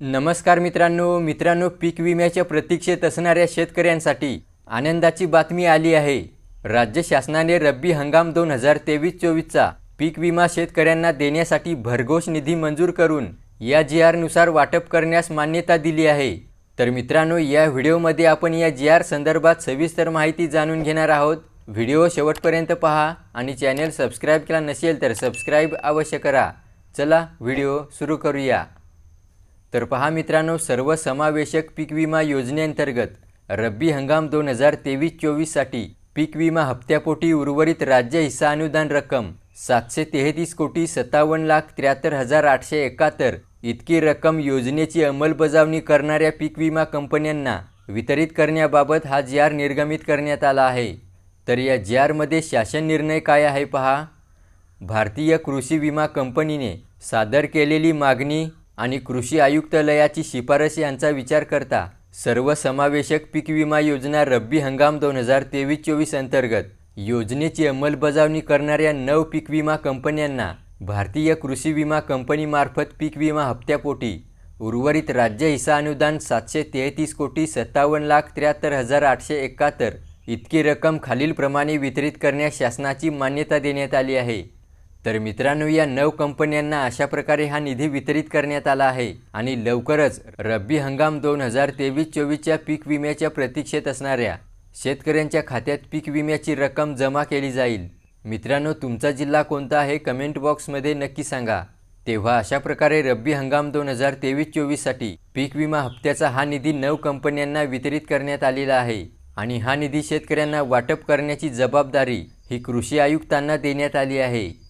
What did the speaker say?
नमस्कार मित्रांनो मित्रांनो पीक विम्याच्या प्रतीक्षेत असणाऱ्या शेतकऱ्यांसाठी आनंदाची बातमी आली आहे. राज्य शासनाने रब्बी हंगाम दोन हजार तेवीस चोवीसचा पीक विमा शेतकऱ्यांना देण्यासाठी भरघोष निधी मंजूर करून या जी आरनुसार वाटप करण्यास मान्यता दिली आहे. तर मित्रांनो या व्हिडिओमध्ये आपण या जी आर संदर्भात सविस्तर माहिती जाणून घेणार आहोत. व्हिडिओ शेवटपर्यंत पहा आणि चॅनेल सबस्क्राईब केला नसेल तर सबस्क्राईब अवश्य करा. चला व्हिडिओ सुरू करूया. तर पहा मित्रांनो सर्वसमावेशक पीक विमा योजनेअंतर्गत रब्बी हंगाम दोन हजार तेवीस चोवीससाठी पीक विमा हप्त्यापोटी उर्वरित राज्य हिस्सा अनुदान रक्कम सातशे तेहतीस कोटी सत्तावन्न लाख त्र्याहत्तर हजार आठशे एकाहत्तर इतकी रक्कम योजनेची अंमलबजावणी करणाऱ्या पीक विमा कंपन्यांना वितरित करण्याबाबत हा जी आर निर्गमित करण्यात आला आहे. तर या जी आरमध्ये शासन निर्णय काय आहे पहा? भारतीय कृषी विमा कंपनीने सादर केलेली मागणी आणि कृषी आयुक्तालयाची शिफारस यांचा विचार करता सर्वसमावेशक पीक विमा योजना रब्बी हंगाम दोन हजार तेवीस चोवीस अंतर्गत योजनेची अंमलबजावणी करणाऱ्या नऊ पीक विमा कंपन्यांना भारतीय कृषी विमा कंपनीमार्फत पीक विमा हप्त्यापोटी उर्वरित राज्य हिस्सा अनुदान सातशे तेहतीस कोटी सत्तावन्न लाख त्र्याहत्तर हजार आठशे एकाहत्तर इतकी रक्कम खालीलप्रमाणे वितरित करण्यास शासनाची मान्यता देण्यात आली आहे. तर मित्रांनो या नऊ कंपन्यांना अशा प्रकारे हा निधी वितरित करण्यात आला आहे. आणि लवकरच रब्बी हंगाम दोन हजार तेवीस चोवीसच्या पीक विम्याच्या प्रतीक्षेत असणाऱ्या शेतकऱ्यांच्या खात्यात पीक विम्याची रक्कम जमा केली जाईल. मित्रांनो तुमचा जिल्हा कोणता आहे कमेंट बॉक्समध्ये नक्की सांगा. तेव्हा अशा प्रकारे रब्बी हंगाम दोन हजार तेवीस चोवीससाठी पीक विमा हप्त्याचा हा निधी नऊ कंपन्यांना वितरित करण्यात आलेला आहे. आणि हा निधी शेतकऱ्यांना वाटप करण्याची जबाबदारी ही कृषी आयुक्तांना देण्यात आली आहे.